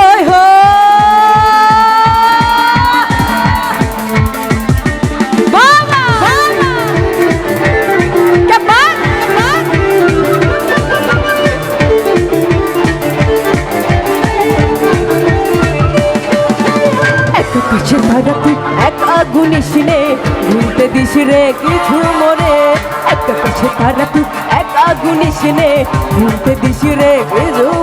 ওই হো বাবা কে বাবা এত কাছে তারা তুই এক আগুন সিনে ভুলতে দিস রে কিছু মরে। এত কাছে তারা তুই আগুন সিনে ভুলতে দিস রে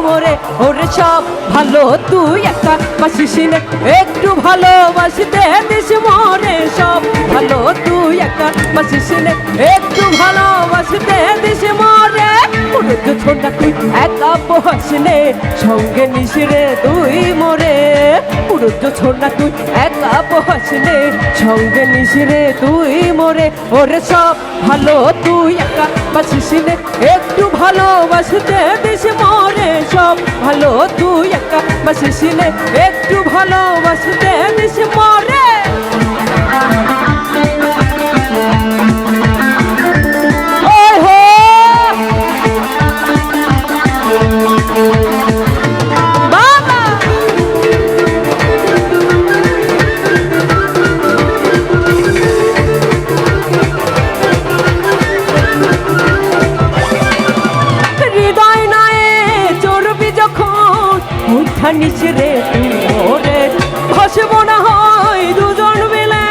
মরে ওরে সব ভালো, তুই একা বাসিস নে, একটু ভালোবাসতে দিস মরে। সব ভালো, তুই একা বাসিস নে, একটু ভালোবাসতে দিস মরে। ওরে তো ছোটা তুই একা বসনে সঙ্গে নিস রে তুই মরে। পুরো ছোট না, তুই একা বসলে সঙ্গে নিস রে তুই মোরে, ওরে সব ভালো, তুই একা বাসিস রে একটু ভালোবাসতে দিস মরে, সব ভালো, তুই একা বাসিস রে একটু ভালোবাসতে দিস মরে নিচে রে তুই ওরে না হয় দুজন মিলে,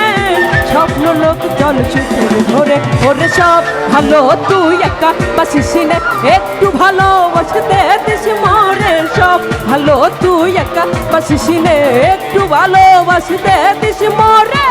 স্বপ্ন লোক জল চুপড়ে ধরে ওরে সব ভালো, তুই একা বাসিস নে একটু ভালোবাসতে দিস মরে। সব ভালো, তুই একা বাসিস নে একটু ভালোবাসতে দিস মরে।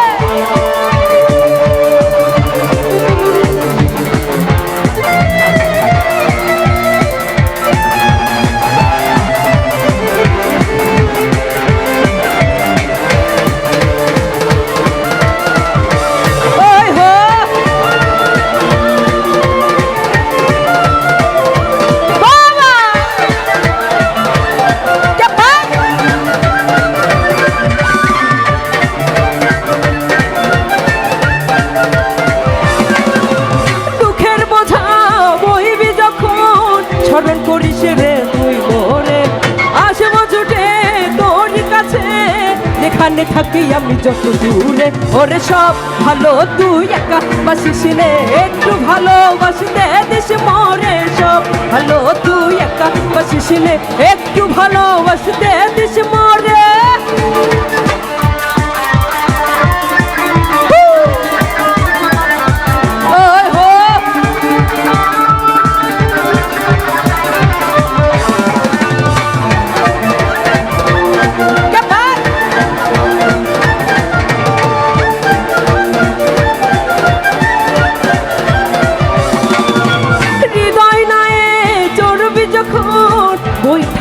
যেখানে থাকি আমি যত দূরে। ওরে সব ভালো, তুই একা বাসিস রে একটু ভালোবাসতে দেশ মরে সব ভালো, তুই একা বাসিস রে একটু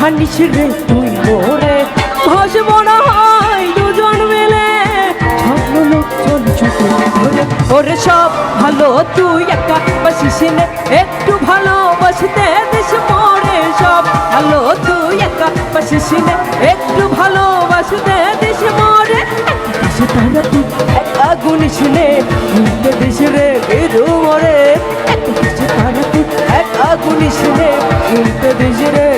ঠান্ডিস রে তুই মোরে? ভাসব না হয় দুজন মিলে। স্বপ্ন লোক চল চুকে ধরে ওরে সব ভালো, তুই একা বাসিস নে। একটু ভালোবাসতে দিস মরে সব ভালো, তুই একা বাসিস নে। একটু ভালোবাসতে দিস মরে। তারা তুই একা গুনিস নে। রে বেরু মরে। তারা তুই একা গুনিস নে। রে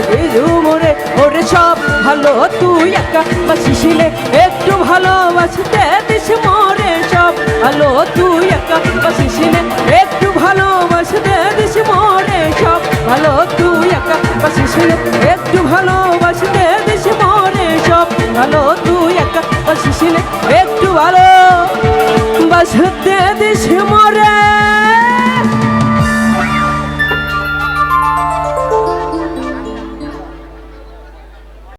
নে একটু ভালোবাসতে দিস মরে সব ভালো তুই একা বাসিস নে একটু ভালোবাসতে দিস মরে সব ভালো তুই একা বাসিস নে একটু ভালোবাসতে দিস মরে সব ভালো তুই একা বাসিস নে একটু ভালো বাসতে দিস মরে